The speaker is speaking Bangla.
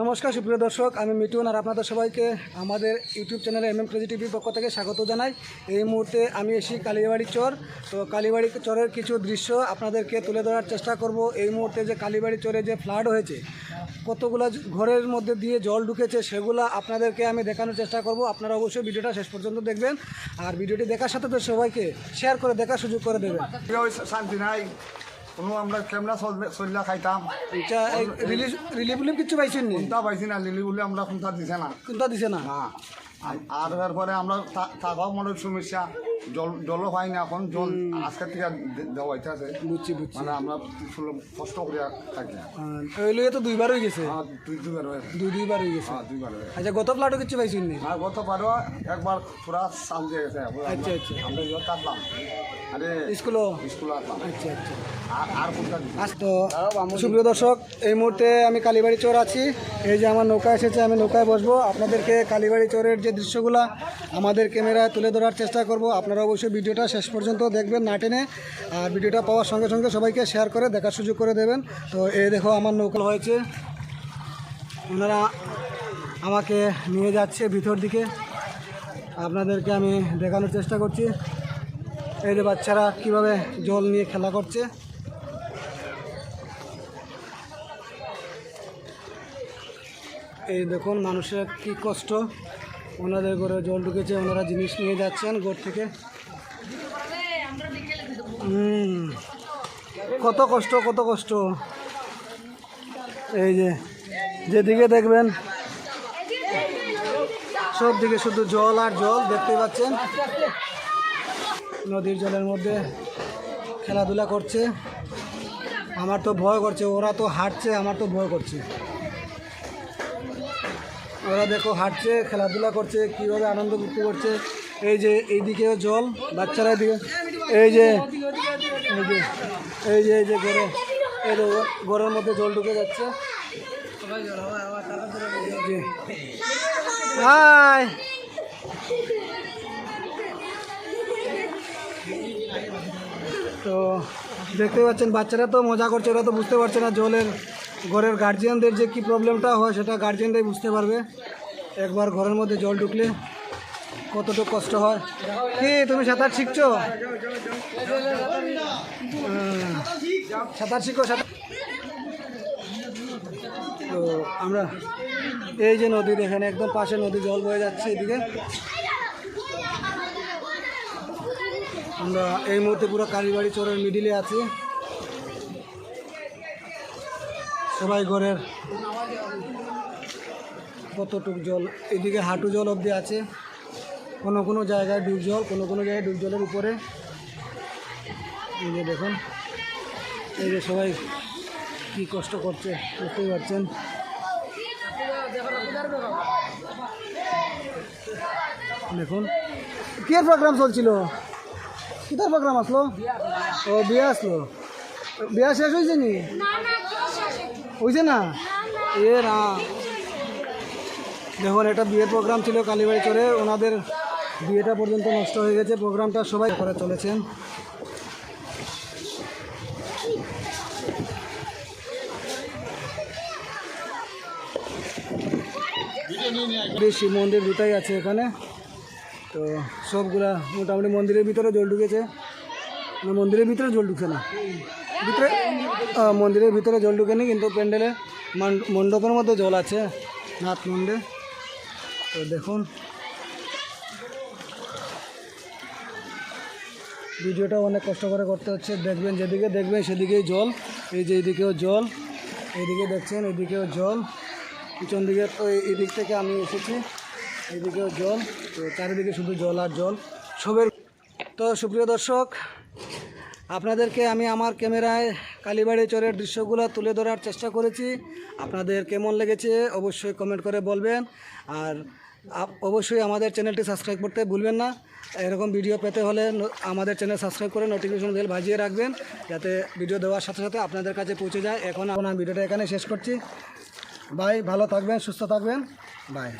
নমস্কার, সুপ্রিয় দর্শক, আমি মিটুন আর আপনাদের সবাইকে আমাদের ইউটিউব চ্যানেলে এম এম ক্রেজি টিভির পক্ষ থেকে স্বাগত জানাই। এই মুহূর্তে আমি এসি কালীবাড়ি চর। তো কালীবাড়ি চরের কিছু দৃশ্য আপনাদেরকে তুলে ধরার চেষ্টা করব। এই মুহূর্তে যে কালীবাড়ি চরে যে ফ্লাড হয়েছে, কতগুলো ঘরের মধ্যে দিয়ে জল ঢুকেছে সেগুলো আপনাদেরকে আমি দেখানোর চেষ্টা করব। আপনারা অবশ্যই ভিডিওটা শেষ পর্যন্ত দেখবেন। আর ভিডিওটি দেখার সাথে তো সবাইকে শেয়ার করে দেখার সুযোগ করে দেবেন। শান্তি নাই। কোনো আমরা ক্যামেরা চললা খাইতাম। এটা রিলিফ কিছু পাইছেন নি? কোনটা পাইছি না লিলি বলে আমরা কোনটা দিছে না। কোনটা দিছে না? না আর এরপরে আমরা থাকাও মনের সমস্যা জল জলও হয় না এখন জল আজকের থেকে দেওয়া আছে। বুঝছি বুঝছি। মানে আমরা ফুল কষ্ট করে থাকি ওই লইয়ে তো দুইবার হয়ে গেছে? হ্যাঁ দুই দুবার হয়ে দুই দুইবার হয়ে গেছে? হ্যাঁ দুইবার হয়ে আচ্ছা গত ফ্লাটও কিছু পাইছেন নি? আর গত পারো একবার পুরা সাল দিয়ে গেছে। আচ্ছা, আচ্ছা। আমরা ইয়ে কাটলাম আরে স্কুলও? স্কুল আসলাম। আচ্ছা আচ্ছা। আর আর কোনটা? আজ তো সুপ্রিয় দর্শক এই মুহূর্তে আমি কালীবাড়ি চর আছি। এই যে আমার নৌকা এসেছে আমি নৌকায় বসবো। আপনাদেরকে কালীবাড়ি চরের যে দৃশ্যগুলো আমাদের ক্যামেরায় তুলে ধরার চেষ্টা করব। আপনারা অবশ্যই ভিডিওটা শেষ পর্যন্ত দেখবেন না টেনে। আর ভিডিওটা পাওয়ার সঙ্গে সঙ্গে সবাইকে শেয়ার করে, দেখার সুযোগ করে দেবেন। তো এই দেখো আমার নৌকা হয়েছে। ওনারা আমাকে নিয়ে যাচ্ছে ভিতর দিকে। আপনাদেরকে আমি দেখানোর চেষ্টা করছি। এই যে বাচ্চারা কীভাবে জল নিয়ে খেলা করছে। এই দেখুন মানুষের কি কষ্ট। ওনাদের ঘরে জল ঢুকেছে, ওনারা জিনিস নিয়ে যাচ্ছেন ঘর থেকে। কত কষ্ট কত কষ্ট। এই যে, যেদিকে দেখবেন, সব দিকে শুধু জল আর জল দেখতে পাচ্ছেন। নদীর জলের মধ্যে খেলাধুলা করছে। আমার তো ভয় করছে, ওরা তো হাঁটছে, আমার তো ভয় করছে। ওরা দেখো হাঁটছে, খেলাধুলা করছে, কীভাবে আনন্দ ফুর্তি করছে। এই যে এইদিকেও জল, বাচ্চারা এদিকে। এই যে এই যে এই যে এই যে ঘরে। এই যে ঘরের মধ্যে জল ঢুকে যাচ্ছে। হাই! তো দেখতে পাচ্ছেন, বাচ্চারা তো মজা করছে, ওরা তো বুঝতে পারছে না জলের ঘরের গার্জিয়ানদের যে কি প্রবলেমটা হয় সেটা গার্জিয়ানরাই বুঝতে পারবে। একবার ঘরের মধ্যে জল ঢুকলে কতটুকু কষ্ট হয়। কি, তুমি সাঁতার শিখছো? সাঁতার শিখো, সাঁতার তো আমরা এই যে নদী এখানে একদম পাশে নদী জল বয়ে যাচ্ছে এদিকে। আমরা এই মুহূর্তে পুরো কালীবাড়ি চরের মিডিলে আছি। সবাই ঘরের কতটুক জল? এদিকে হাঁটু জল অবধি আছে। কোনো কোনো জায়গায় ডুব জল, কোনো কোনো জায়গায় ডুব জলের উপরে। এই যে দেখুন, এই যে সবাই কী কষ্ট করছে, বুঝতেই পারছেন। দেখুন কি প্রোগ্রাম চলছিল? কিতার প্রোগ্রাম আসলো? ও, বিয়ে আসলো। বিয়া শেষ হয়েছে নি হয়েছে না? এ না দেখুন এটা বিয়ের প্রোগ্রাম ছিল কালীবাড়ি চরে। ওনাদের বিয়েটা পর্যন্ত নষ্ট হয়ে গেছে। প্রোগ্রামটা সবাই করে চলেছেন। শিব মন্দির দুটাই আছে এখানে। তো সবগুলা মোটামুটি মন্দিরের ভিতরে জল ঢুকেছে। মন্দিরের ভিতরে জল ঢুকছে না। ভিতরে মন্দিরের ভিতরে জল ঢুকেনি, কিন্তু প্যান্ডেলে মণ্ডপের মধ্যে জল আছে, নাথ মন্ডে তো দেখুন। ভিডিওটা অনেক কষ্ট করে করতে হচ্ছে, দেখবেন যেদিকে দেখবেন সেদিকেই জল, এই যে এইদিকেও জল, এইদিকে দেখছেন এদিকেও জল। পিছন দিকে, তো এই- দিক থেকে আমি এসেছি, এইদিকেও জল, তো চারিদিকে শুধু জল আর জল। সবের তো সুপ্রিয় দর্শক আপনাদেরকে আমি আমার ক্যামেরায় কালীবাড়ি চরের দৃশ্যগুলো তুলে ধরার চেষ্টা করেছি। আপনাদের কেমন লেগেছে অবশ্যই কমেন্ট করে বলবেন। আর অবশ্যই আমাদের চ্যানেলটি সাবস্ক্রাইব করতে ভুলবেন না। এরকম ভিডিও পেতে হলে আমাদের চ্যানেল সাবস্ক্রাইব করে নোটিফিকেশন বেল বাজিয়ে রাখবেন, যাতে ভিডিও দেওয়ার সাথে সাথে আপনাদের কাছে পৌঁছে যায়। এখন এখন আমি ভিডিওটা এখানে শেষ করছি। বাই ভালো থাকবেন, সুস্থ থাকবেন। বাই